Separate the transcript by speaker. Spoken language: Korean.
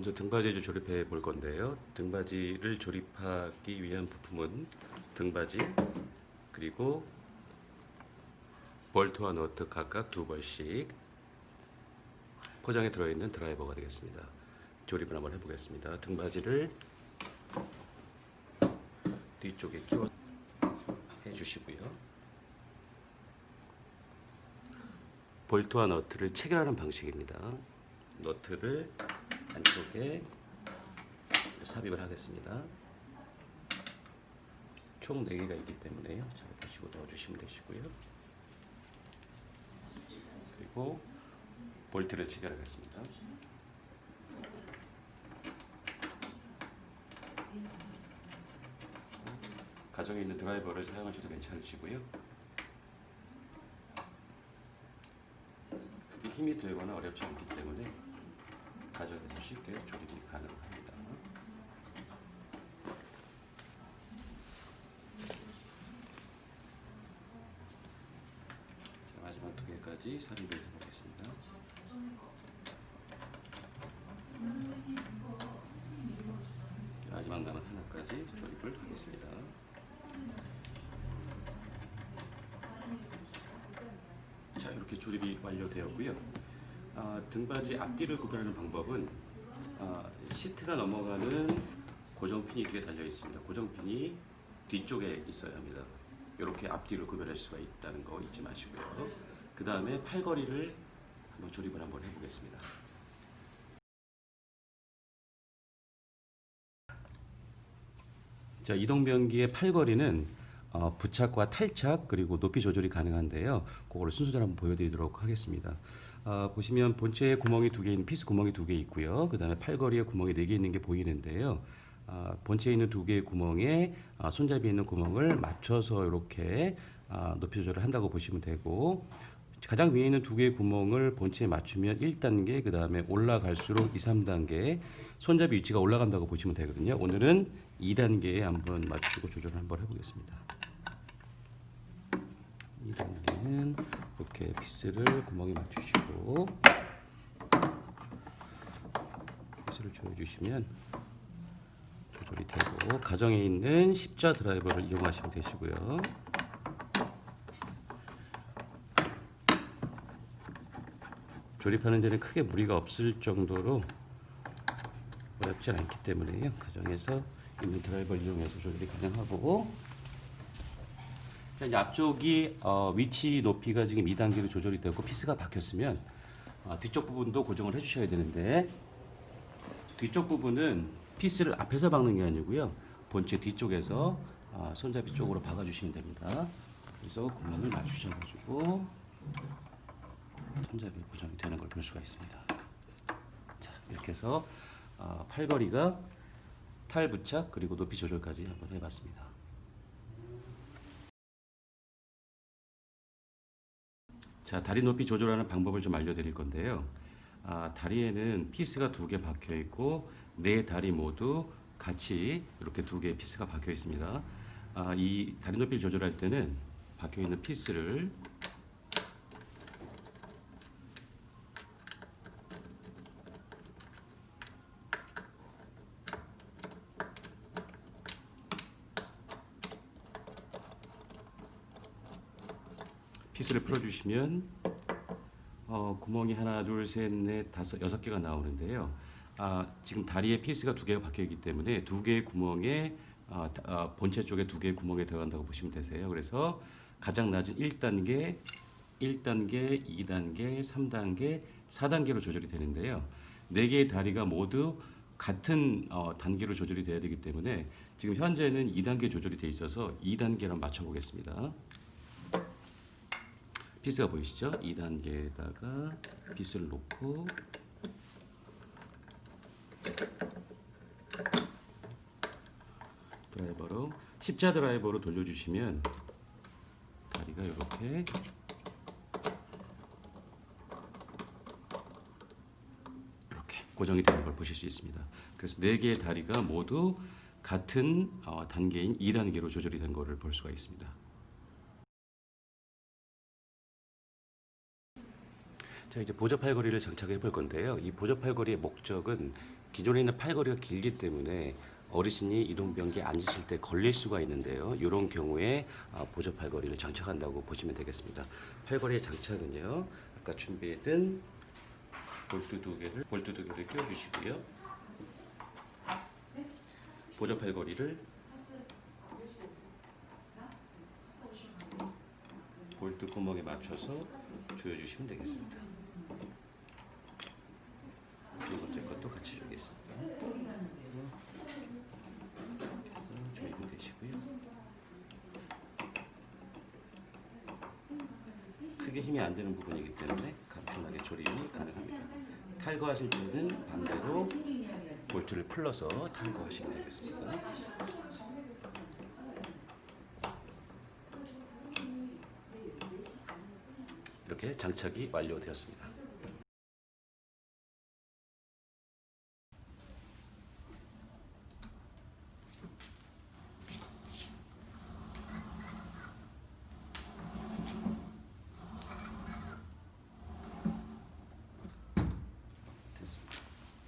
Speaker 1: 먼저 등받이를 조립해 볼 건데요. 등받이를 조립하기 위한 부품은 등받이 그리고 볼트와 너트 각각 두 벌씩 포장에 들어있는 드라이버가 되겠습니다. 조립을 한번 해보겠습니다. 등받이를 뒤쪽에 끼워 해주시고요. 볼트와 너트를 체결하는 방식입니다. 너트를 안쪽에 삽입을 하겠습니다. 총 4개가 있기 때문에요. 잘 보시고 넣어주시면 되시고요. 그리고 볼트를 체결하겠습니다. 가정에 있는 드라이버를 사용하셔도 괜찮으시고요. 힘이 들거나 어렵지 않기 때문에 가정에서 쉽게 조립이 가능합니다. 자, 마지막 두 개까지 삽입을 해보겠습니다. 마지막 남은 하나까지 조립을 하겠습니다. 자 이렇게 조립이 완료되었고요. 아, 등받이 앞뒤를 구별하는 방법은 아, 시트가 넘어가는 고정핀이 뒤에 달려 있습니다. 고정핀이 뒤쪽에 있어야 합니다. 이렇게 앞뒤를 구별할 수가 있다는 거 잊지 마시고요. 그 다음에 팔걸이를 한번 조립을 한번 해보겠습니다. 자 이동변기의 팔걸이는 어, 부착과 탈착 그리고 높이 조절이 가능한데요. 그거를 순서대로 한번 보여드리도록 하겠습니다. 어, 보시면 본체에 구멍이 두 개 있는 피스 구멍이 두 개 있고요. 그 다음에 팔걸이에 구멍이 네 개 있는 게 보이는데요. 아, 본체에 있는 두 개의 구멍에 아, 손잡이에 있는 구멍을 맞춰서 이렇게 아, 높이 조절을 한다고 보시면 되고 가장 위에 있는 두 개의 구멍을 본체에 맞추면 1단계 그 다음에 올라갈수록 2, 3단계 손잡이 위치가 올라간다고 보시면 되거든요. 오늘은 2단계에 한번 맞추고 조절을 한번 해보겠습니다. 2단계는 이렇게 피스를 구멍에 맞추시고 피스를 조여주시면 조절이 되고 가정에 있는 십자 드라이버를 이용하시면 되시고요. 조립하는 데는 크게 무리가 없을 정도로 어렵지 않기 때문에요. 가정에서 있는 드라이버를 이용해서 조절이 가능하고 자, 이제 앞쪽이 어, 위치 높이가 지금 2단계로 조절이 되고 피스가 박혔으면 어, 뒤쪽 부분도 고정을 해주셔야 되는데 뒤쪽 부분은 피스를 앞에서 박는 게 아니고요. 본체 뒤쪽에서 아, 손잡이 쪽으로 박아주시면 됩니다. 그래서 구멍을 맞추셔가지고 손잡이 고정이 되는 걸 볼 수가 있습니다. 자, 이렇게 해서 어, 팔걸이가 탈 부착 그리고 높이 조절까지 한번 해봤습니다. 자, 다리 높이 조절하는 방법을 좀 알려드릴 건데요. 아, 다리에는 피스가 두 개 박혀 있고 네 다리 모두 같이 이렇게 두 개의 피스가 박혀 있습니다. 아, 이 다리 높이를 조절할 때는 박혀 있는 피스를 피스를 풀어주시면 어, 구멍이 하나, 둘, 셋, 넷, 다섯, 여섯 개가 나오는데요. 아, 지금 다리에 피스가 두 개가 박혀 있기 때문에 두 개의 구멍에 아, 다- 아, 본체 쪽에 두 개의 구멍에 들어간다고 보시면 되세요. 그래서 가장 낮은 1단계, 1단계, 2단계, 3단계, 4단계로 조절이 되는데요. 네 개의 다리가 모두 같은 어, 단계로 조절이 돼야 되기 때문에 지금 현재는 2단계 조절이 돼 있어서 2단계로 맞춰 보겠습니다. 피스가 보이시죠? 2단계에다가 피스를 놓고 드라이버로 십자 드라이버로 돌려주시면 다리가 이렇게 이렇게 고정이 되는 걸 보실 수 있습니다. 그래서 네 개의 다리가 모두 같은 어, 단계인 2단계로 조절이 된 것을 볼 수가 있습니다. 자 이제 보조 팔걸이를 장착해 볼 건데요. 이 보조 팔걸이의 목적은 기존에 있는 팔걸이가 길기 때문에 어르신이 이동 변기에 앉으실 때 걸릴 수가 있는데요. 이런 경우에 아, 보조 팔걸이를 장착한다고 보시면 되겠습니다. 팔걸이의 장착은요. 아까 준비했던 볼트 두 개를 볼트 두 개를 껴주시고요. 보조 팔걸이를 볼트 구멍에 맞춰서 조여주시면 되겠습니다. 두 조이겠습니다. 조이면 되시고요. 크게 힘이 안 되는 부분이기 때문에 간편하게 조립이 가능합니다. 탈거하실 때는 반대로 볼트를 풀러서 탈거하시면 되겠습니다. 이렇게 장착이 완료되었습니다.